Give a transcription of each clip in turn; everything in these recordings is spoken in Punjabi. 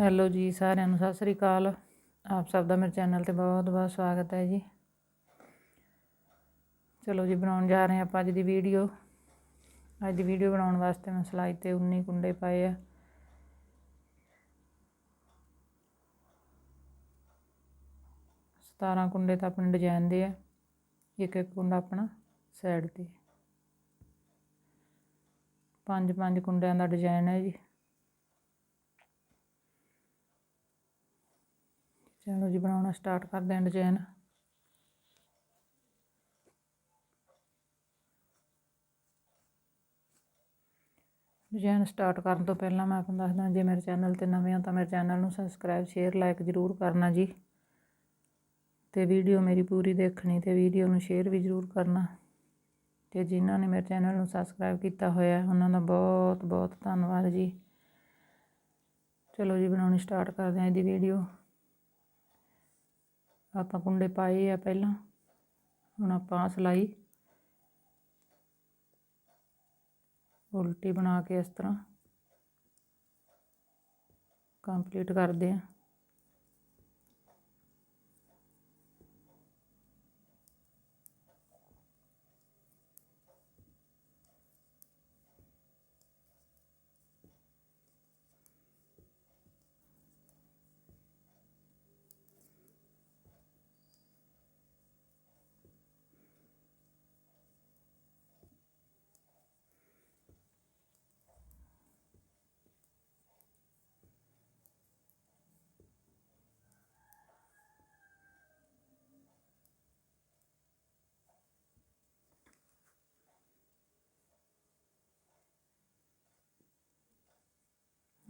ਹੈਲੋ ਜੀ ਸਾਰਿਆਂ ਨੂੰ, ਸਤਿ ਸ੍ਰੀ ਅਕਾਲ। ਆਪ ਸਭ ਦਾ ਮੇਰੇ ਚੈਨਲ ਤੇ ਬਹੁਤ ਬਹੁਤ ਸਵਾਗਤ ਹੈ ਜੀ। ਚਲੋ ਜੀ, ਬਣਾਉਣ ਜਾ ਰਹੇ ਹਾਂ ਆਪਾਂ ਅੱਜ ਦੀ ਵੀਡੀਓ। ਅੱਜ ਦੀ ਵੀਡੀਓ ਬਣਾਉਣ ਵਾਸਤੇ ਮੈਂ ਸਲਾਈ ਤੇ 19 ਕੁੰਡੇ ਪਾਏ ਆ। ਸਤਾਰਾਂ ਕੁੰਡੇ ਤਾਂ ਆਪਣੇ ਡਿਜ਼ਾਈਨ ਦੇ ਆ, ਇੱਕ ਇੱਕ ਕੁੰਡਾ ਆਪਣਾ ਸਾਈਡ ਤੇ। ਪੰਜ ਪੰਜ ਕੁੰਡਿਆਂ ਦਾ ਡਿਜ਼ਾਈਨ ਹੈ ਜੀ। ਚਲੋ ਜੀ, ਬਣਾਉਣਾ ਸਟਾਰਟ ਕਰਦੇ ਹਾਂ ਡਿਜ਼ਾਈਨ ਡਿਜ਼ਾਈਨ ਸਟਾਰਟ ਕਰਨ ਤੋਂ ਪਹਿਲਾਂ ਮੈਂ ਤੁਹਾਨੂੰ ਦੱਸਦਾ, ਜੇ ਮੇਰੇ ਚੈਨਲ ਤੇ ਨਵੇਂ ਹੋ ਤਾਂ ਮੇਰੇ ਚੈਨਲ ਨੂੰ ਸਬਸਕ੍ਰਾਈਬ ਸ਼ੇਅਰ ਲਾਈਕ ਜ਼ਰੂਰ ਕਰਨਾ ਜੀ। ਤੇ ਵੀਡੀਓ ਮੇਰੀ ਪੂਰੀ ਦੇਖਣੀ ਤੇ ਵੀਡੀਓ ਨੂੰ ਸ਼ੇਅਰ ਵੀ ਜ਼ਰੂਰ ਕਰਨਾ। ਤੇ ਜਿਨ੍ਹਾਂ ਨੇ ਮੇਰੇ ਚੈਨਲ ਨੂੰ ਸਬਸਕ੍ਰਾਈਬ ਕੀਤਾ ਹੋਇਆ, ਉਹਨਾਂ ਦਾ ਬਹੁਤ ਬਹੁਤ ਧੰਨਵਾਦ ਜੀ। ਚਲੋ ਜੀ, ਬਣਾਉਣੀ ਸਟਾਰਟ ਕਰਦੇ ਹਾਂ ਇਹਦੀ ਵੀਡੀਓ ਆਪਾਂ ਕੁੰਡੇ ਪਾਏ ਆ ਪਹਿਲਾਂ। ਹੁਣ ਆਪਾਂ ਸਲਾਈ। ਉਲਟੀ ਬਣਾ ਕੇ ਇਸ ਤਰ੍ਹਾਂ। ਕੰਪਲੀਟ ਕਰਦੇ ਆ।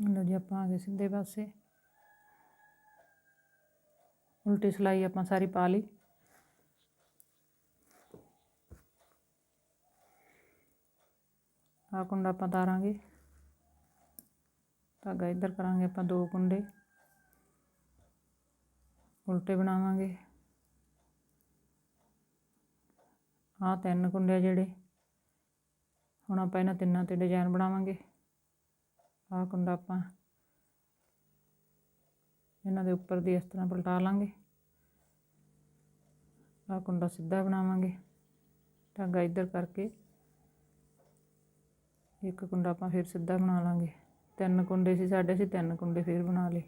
ਲਓ ਜੀ, ਆਪਾਂ ਆ ਗਏ ਸਿੱਧੇ ਪਾਸੇ। ਉਲਟੀ ਸਲਾਈ ਆਪਾਂ ਸਾਰੀ ਪਾ ਲਈ। ਆ ਕੁੰਡਾ ਆਪਾਂ ਤਾਰਾਂਗੇ। ਧਾਗਾ ਇੱਧਰ ਕਰਾਂਗੇ ਆਪਾਂ ਦੋ ਕੁੰਡੇ। ਉਲਟੇ ਬਣਾਵਾਂਗੇ। ਆ ਤਿੰਨ ਕੁੰਡੇ ਜਿਹੜੇ। ਹੁਣ ਆਪਾਂ ਇਹਨਾਂ ਤਿੰਨਾਂ ਤੇ ਡਿਜ਼ਾਈਨ ਬਣਾਵਾਂਗੇ। ਆਹ ਕੁੰਡਾ ਆਪਾਂ ਇਹਨਾਂ ਦੇ ਉੱਪਰ ਦੀ ਇਸ ਤਰ੍ਹਾਂ ਪਲਟਾ ਲਾਂਗੇ। ਆਹ ਕੁੰਡਾ ਸਿੱਧਾ ਬਣਾਵਾਂਗੇ। ਧਾਗਾ ਇੱਧਰ ਕਰਕੇ। ਇੱਕ ਕੁੰਡਾ ਆਪਾਂ ਫਿਰ ਸਿੱਧਾ ਬਣਾ ਲਾਂਗੇ। ਤਿੰਨ ਕੁੰਡੇ ਸੀ ਸਾਡੇ ਸੀ ਤਿੰਨ ਕੁੰਡੇ ਫਿਰ ਬਣਾ ਲਏ।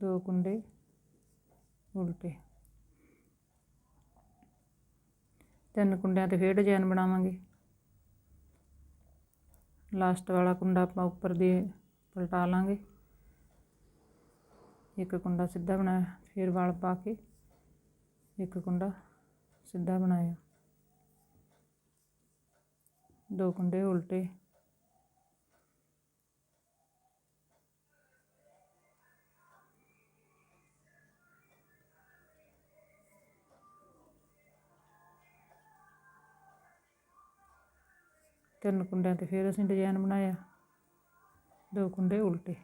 ਦੋ ਕੁੰਡੇ ਉਲਟੇ। ਤਿੰਨ ਕੁੰਡਿਆਂ ਤੇ ਫਿਰ ਡਿਜ਼ਾਈਨ ਬਣਾਵਾਂਗੇ। ਲਾਸਟ ਵਾਲਾ ਕੁੰਡਾ ਆਪਾਂ ਉੱਪਰ ਦੀ ਪਲਟਾ ਲਾਂਗੇ। ਇੱਕ ਕੁੰਡਾ ਸਿੱਧਾ ਬਣਾਇਆ, ਫਿਰ ਵਾਲ ਪਾ ਕੇ ਇੱਕ ਕੁੰਡਾ ਸਿੱਧਾ ਬਣਾਇਆ। ਦੋ ਕੁੰਡੇ ਉਲਟੇ ਤਿੰਨ ਕੁੰਡਿਆਂ ਤੇ ਫਿਰ ਅਸੀਂ ਡਿਜ਼ਾਈਨ ਬਣਾਇਆ। ਦੋ ਕੁੰਡੇ ਉਲਟੇ।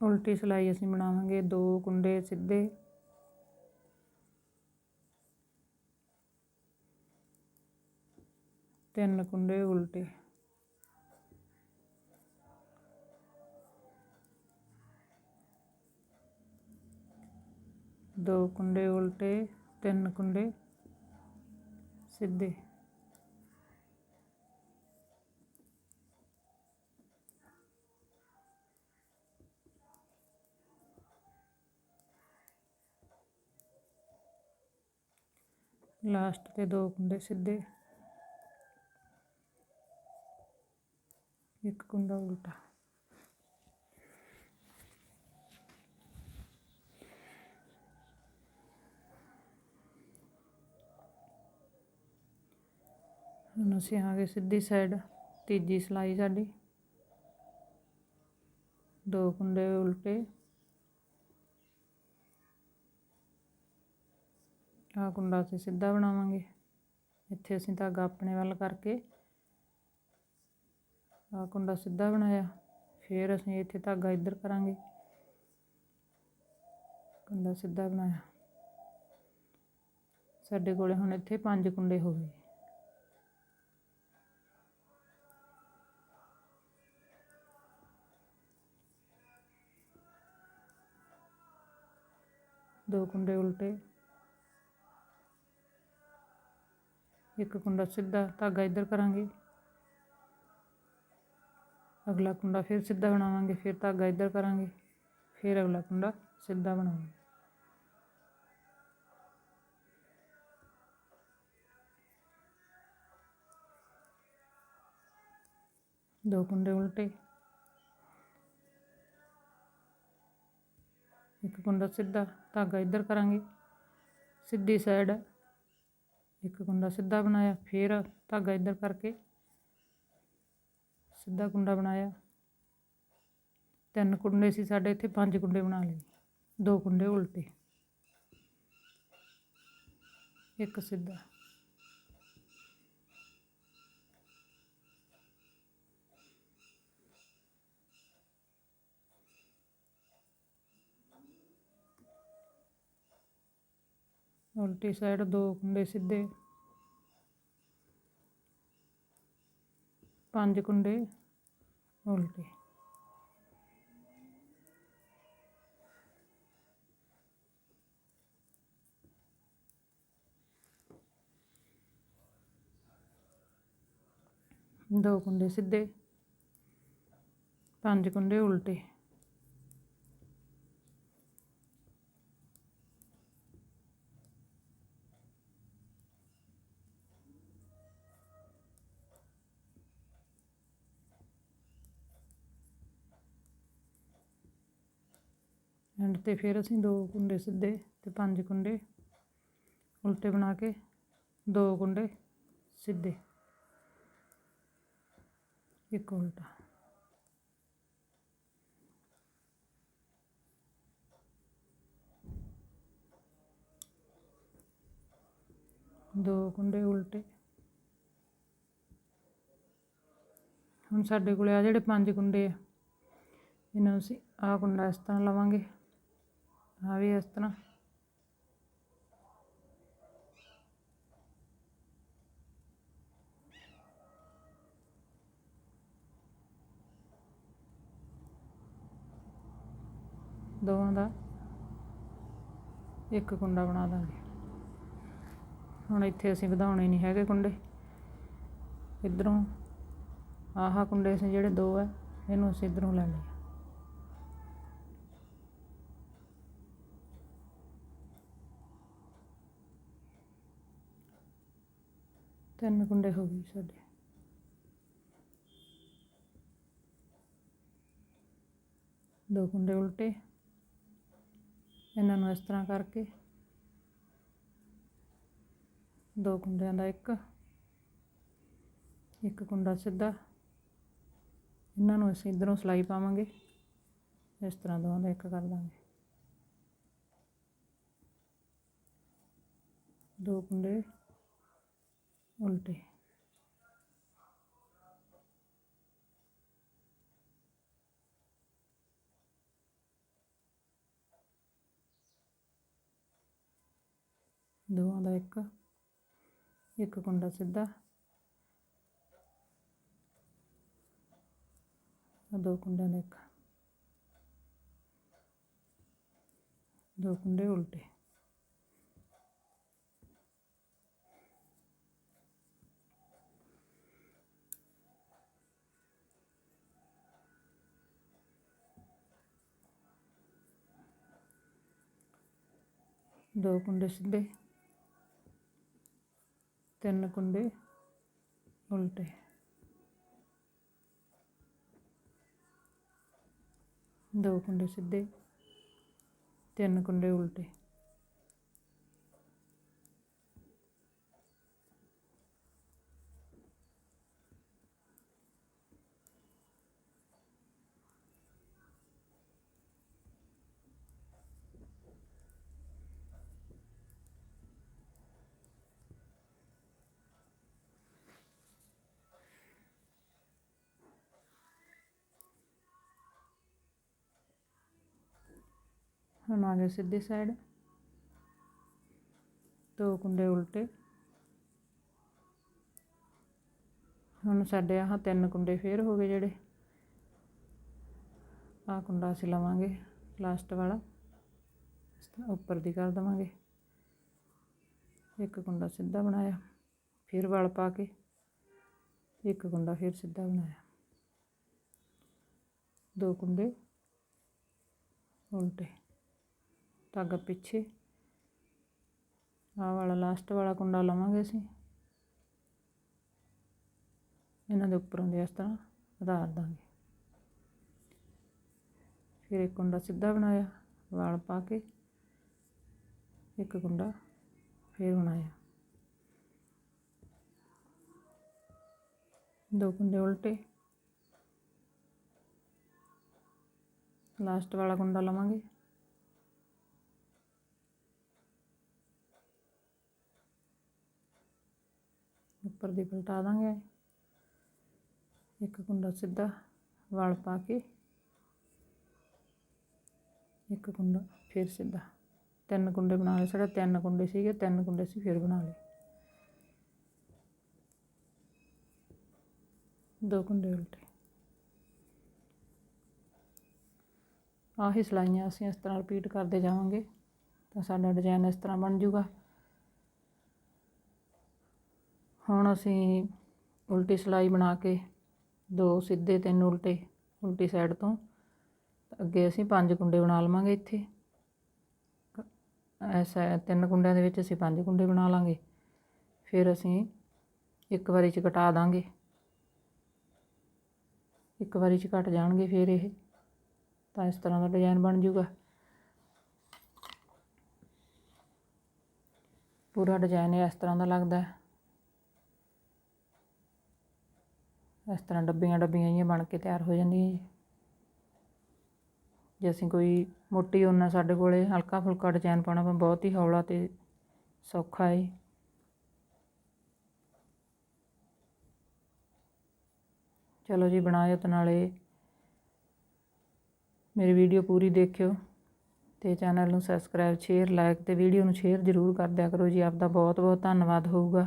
ਉਲਟੀ ਸਿਲਾਈ ਅਸੀਂ ਬਣਾਵਾਂਗੇ ਦੋ ਕੁੰਡੇ ਸਿੱਧੇ। ਤਿੰਨ ਕੁੰਡੇ ਉਲਟੇ ਦੋ ਕੁੰਡੇ ਉਲਟੇ ਤਿੰਨ ਕੁੰਡੇ ਸਿੱਧੇ ਲਾਸਟ ਤੇ ਦੋ ਕੁੰਡੇ ਸਿੱਧੇ ਇੱਕ ਕੁੰਡਾ ਉਲਟਾ ਹੁਣ ਅਸੀਂ ਆ ਗਏ ਸਿੱਧੀ ਸਾਈਡ ਤੀਜੀ ਸਲਾਈ ਸਾਡੀ। ਦੋ ਕੁੰਡੇ ਉਲਟੇ। ਆ ਕੁੰਡਾ ਅਸੀਂ ਸਿੱਧਾ ਬਣਾਵਾਂਗੇ। ਇੱਥੇ ਅਸੀਂ ਧਾਗਾ ਆਪਣੇ ਵੱਲ ਕਰਕੇ ਆ ਕੁੰਡਾ ਸਿੱਧਾ ਬਣਾਇਆ। ਫਿਰ ਅਸੀਂ ਇੱਥੇ ਧਾਗਾ ਇੱਧਰ ਕਰਾਂਗੇ। ਕੁੰਡਾ ਸਿੱਧਾ ਬਣਾਇਆ। ਸਾਡੇ ਕੋਲੇ ਹੁਣ ਇੱਥੇ ਪੰਜ ਕੁੰਡੇ ਹੋ ਗਏ। ਦੋ ਕੁੰਡੇ ਉਲਟੇ। ਇੱਕ ਕੁੰਡਾ ਸਿੱਧਾ ਧਾਗਾ ਇੱਧਰ ਕਰਾਂਗੇ। ਅਗਲਾ ਕੁੰਡਾ ਫਿਰ ਸਿੱਧਾ ਬਣਾਵਾਂਗੇ, ਫਿਰ ਧਾਗਾ ਇੱਧਰ ਕਰਾਂਗੇ, ਫਿਰ ਅਗਲਾ ਕੁੰਡਾ ਸਿੱਧਾ ਬਣਾਵਾਂਗੇ। ਦੋ ਕੁੰਡੇ ਉਲਟੇ। ਇੱਕ ਕੁੰਡਾ ਸਿੱਧਾ, ਧਾਗਾ ਇੱਧਰ ਕਰਾਂਗੇ, ਸਿੱਧੀ ਸਾਈਡ। ਇੱਕ ਕੁੰਡਾ ਸਿੱਧਾ ਬਣਾਇਆ, ਫਿਰ ਧਾਗਾ ਇੱਧਰ ਕਰਕੇ। ਸਿੱਧਾ ਕੁੰਡਾ ਬਣਾਇਆ। ਤਿੰਨ ਕੁੰਡੇ ਸੀ ਸਾਡੇ, ਇੱਥੇ ਪੰਜ ਕੁੰਡੇ ਬਣਾ ਲਏ। ਦੋ ਕੁੰਡੇ ਉਲਟੇ। ਇੱਕ ਸਿੱਧਾ। ਉਲਟੀ ਸਾਈਡ ਦੋ ਕੁੰਡੇ ਸਿੱਧੇ। ਪੰਜ ਕੁੰਡੇ ਉਲਟੇ ਦੋ ਕੁੰਡੇ ਸਿੱਧੇ ਪੰਜ ਕੁੰਡੇ ਉਲਟੇ ਐਂਡ ਤੇ ਫਿਰ ਅਸੀਂ ਦੋ ਕੁੰਡੇ ਸਿੱਧੇ ਤੇ ਪੰਜ ਕੁੰਡੇ ਉਲਟੇ ਬਣਾ ਕੇ ਦੋ ਕੁੰਡੇ ਸਿੱਧੇ। ਇੱਕ ਉਲਟਾ। ਦੋ ਕੁੰਡੇ ਉਲਟੇ। ਹੁਣ ਸਾਡੇ ਕੋਲੇ ਆ ਜਿਹੜੇ ਪੰਜ ਕੁੰਡੇ ਆ, ਇਹਨਾਂ ਨੂੰ ਅਸੀਂ ਆਹ ਕੁੰਡਾ ਇਸ ਤਰ੍ਹਾਂ ਲਵਾਂਗੇ। ਆ ਵੀ ਇਸ ਤਰ੍ਹਾਂ। ਦੋਵਾਂ ਦਾ ਇੱਕ ਕੁੰਡਾ ਬਣਾ ਦਾਂਗੇ। ਹੁਣ ਇੱਥੇ ਅਸੀਂ ਵਧਾਉਣੇ ਨਹੀਂ ਹੈਗੇ ਕੁੰਡੇ। ਇਧਰੋਂ ਆਹ ਕੁੰਡੇ ਅਸੀਂ ਜਿਹੜੇ ਦੋ ਹੈ ਇਹਨੂੰ ਅਸੀਂ ਇਧਰੋਂ ਲੈ ਲਏ ਤਿੰਨ ਕੁੰਡੇ ਹੋ ਗਏ ਸਾਡੇ। ਦੋ ਕੁੰਡੇ ਉਲਟੇ। ਇਹਨਾਂ ਨੂੰ ਇਸ ਤਰ੍ਹਾਂ ਕਰਕੇ। ਦੋ ਕੁੰਡਿਆਂ ਦਾ ਇੱਕ। ਇੱਕ ਕੁੰਡਾ ਸਿੱਧਾ। ਇਹਨਾਂ ਨੂੰ ਅਸੀਂ ਇਧਰੋਂ ਸਲਾਈ ਪਾਵਾਂਗੇ। ਇਸ ਤਰ੍ਹਾਂ ਦੋਵਾਂ ਦਾ ਇੱਕ ਕਰ ਦਾਂਗੇ। ਦੋ ਕੁੰਡੇ ਉਲਟੇ ਦੋਵਾਂ ਦਾ ਇੱਕ ਇੱਕ ਕੁੰਡਾ ਸਿੱਧਾ ਆਹ ਦੋ ਕੁੰਡਿਆਂ ਦਾ ਇੱਕ ਦੋ ਕੁੰਡੇ ਉਲਟੇ ਦੋ ਕੁੰਡੇ ਸਿੱਧੇ ਤਿੰਨ ਕੁੰਡੇ ਉਲਟੇ ਦੋ ਕੁੰਡੇ ਸਿੱਧੇ ਤਿੰਨ ਕੁੰਡੇ ਉਲਟੇ ਹੁਣ ਆ ਗਏ ਸਿੱਧੀ ਸਾਈਡ ਦੋ ਕੁੰਡੇ ਉਲਟੇ। ਹੁਣ ਸਾਡੇ ਆਹ ਤਿੰਨ ਕੁੰਡੇ ਫੇਰ ਹੋ ਗਏ ਜਿਹੜੇ। ਆਹ ਕੁੰਡਾ ਅਸੀਂ ਲਵਾਂਗੇ ਲਾਸਟ ਵਾਲਾ। ਇਸ ਤਰ੍ਹਾਂ ਉੱਪਰ ਦੀ ਕਰ ਦੇਵਾਂਗੇ। ਇੱਕ ਕੁੰਡਾ ਸਿੱਧਾ ਬਣਾਇਆ, ਫਿਰ ਵਲ ਪਾ ਕੇ। ਇੱਕ ਕੁੰਡਾ ਫਿਰ ਸਿੱਧਾ ਬਣਾਇਆ। ਦੋ ਕੁੰਡੇ ਉਲਟੇ। ਧਾਗਾ ਪਿੱਛੇ। ਆਹ ਵਾਲਾ ਲਾਸਟ ਵਾਲਾ ਕੁੰਡਾ ਲਵਾਂਗੇ ਅਸੀਂ। ਇਹਨਾਂ ਦੇ ਉੱਪਰੋਂ ਦੇ ਇਸ ਤਰ੍ਹਾਂ ਉਧਾਰ ਦਾਂਗੇ। ਫਿਰ ਇੱਕ ਕੁੰਡਾ ਸਿੱਧਾ ਬਣਾਇਆ, ਵਾਲ ਪਾ ਕੇ। ਇੱਕ ਕੁੰਡਾ ਫਿਰ ਬਣਾਇਆ। ਦੋ ਕੁੰਡੇ ਉਲਟੇ। ਲਾਸਟ ਵਾਲਾ ਕੁੰਡਾ ਲਵਾਂਗੇ। ਉੱਪਰ ਦੀ ਪਲਟਾ ਦਾਂਗੇ। ਇੱਕ ਕੁੰਡਾ ਸਿੱਧਾ ਵਾਲ ਪਾ ਕੇ, ਇੱਕ ਕੁੰਡਾ ਫਿਰ ਸਿੱਧਾ। ਤਿੰਨ ਕੁੰਡੇ ਬਣਾ ਲਏ, ਸਾਡੇ ਤਿੰਨ ਕੁੰਡੇ ਸੀਗੇ, ਤਿੰਨ ਕੁੰਡੇ ਸੀ ਫਿਰ ਬਣਾ ਲਏ। ਦੋ ਕੁੰਡੇ ਉਲਟੇ। ਆਹੀ ਸਲਾਈਆਂ ਅਸੀਂ ਇਸ ਤਰ੍ਹਾਂ ਰਿਪੀਟ ਕਰਦੇ ਜਾਵਾਂਗੇ, ਤਾਂ ਸਾਡਾ ਡਿਜ਼ਾਈਨ ਇਸ ਤਰ੍ਹਾਂ ਬਣ ਜਾਊਗਾ। ਹੁਣ ਅਸੀਂ ਉਲਟੀ ਸਿਲਾਈ ਬਣਾ ਕੇ ਦੋ ਸਿੱਧੇ ਤਿੰਨ ਉਲਟੇ, ਉਲਟੀ ਸਾਈਡ ਤੋਂ। ਅੱਗੇ ਅਸੀਂ ਪੰਜ ਕੁੰਡੇ ਬਣਾ ਲਵਾਂਗੇ ਇੱਥੇ। ਐਸਾ ਤਿੰਨ ਕੁੰਡਿਆਂ ਦੇ ਵਿੱਚ ਅਸੀਂ ਪੰਜ ਕੁੰਡੇ ਬਣਾ ਲਾਂਗੇ। ਫਿਰ ਅਸੀਂ ਇੱਕ ਵਾਰੀ ਚ ਕਟਾ ਦਾਂਗੇ। ਇੱਕ ਵਾਰੀ ਚ ਕੱਟ ਜਾਣਗੇ ਫਿਰ ਇਹ। ਤਾਂ ਇਸ ਤਰ੍ਹਾਂ ਦਾ ਡਿਜ਼ਾਈਨ ਬਣ ਜਾਊਗਾ। ਪੂਰਾ ਡਿਜ਼ਾਈਨ ਇਸ ਤਰ੍ਹਾਂ ਦਾ ਲੱਗਦਾ। ਹੈ ਇਸ ਤਰ੍ਹਾਂ ਡੱਬੀਆਂ ਡੱਬੀਆਂ ਜਿਹੀਆਂ ਬਣ ਕੇ ਤਿਆਰ ਹੋ ਜਾਂਦੀਆਂ ਜੀ। ਜੇ ਅਸੀਂ ਕੋਈ ਮੋਟੀ ਉਹਨਾਂ ਸਾਡੇ ਕੋਲੇ ਹਲਕਾ ਫੁਲਕਾ ਡਿਜ਼ਾਈਨ ਪਾਉਣਾ ਵਾ ਬਹੁਤ ਹੀ ਹੌਲਾ ਤੇ ਸੌਖਾ ਹੈ। ਚਲੋ ਜੀ ਬਣਾਇਓ ਤੇ ਨਾਲੇ ਮੇਰੀ ਵੀਡੀਓ ਪੂਰੀ ਦੇਖਿਓ ਤੇ ਚੈਨਲ ਨੂੰ ਸਬਸਕ੍ਰਾਈਬ, ਸ਼ੇਅਰ ਲਾਈਕ ਤੇ ਵੀਡੀਓ ਨੂੰ ਸ਼ੇਅਰ ਜ਼ਰੂਰ ਕਰ ਦਿਆ ਕਰੋ ਜੀ। ਆਪ ਦਾ ਬਹੁਤ ਬਹੁਤ ਧੰਨਵਾਦ ਹੋਊਗਾ।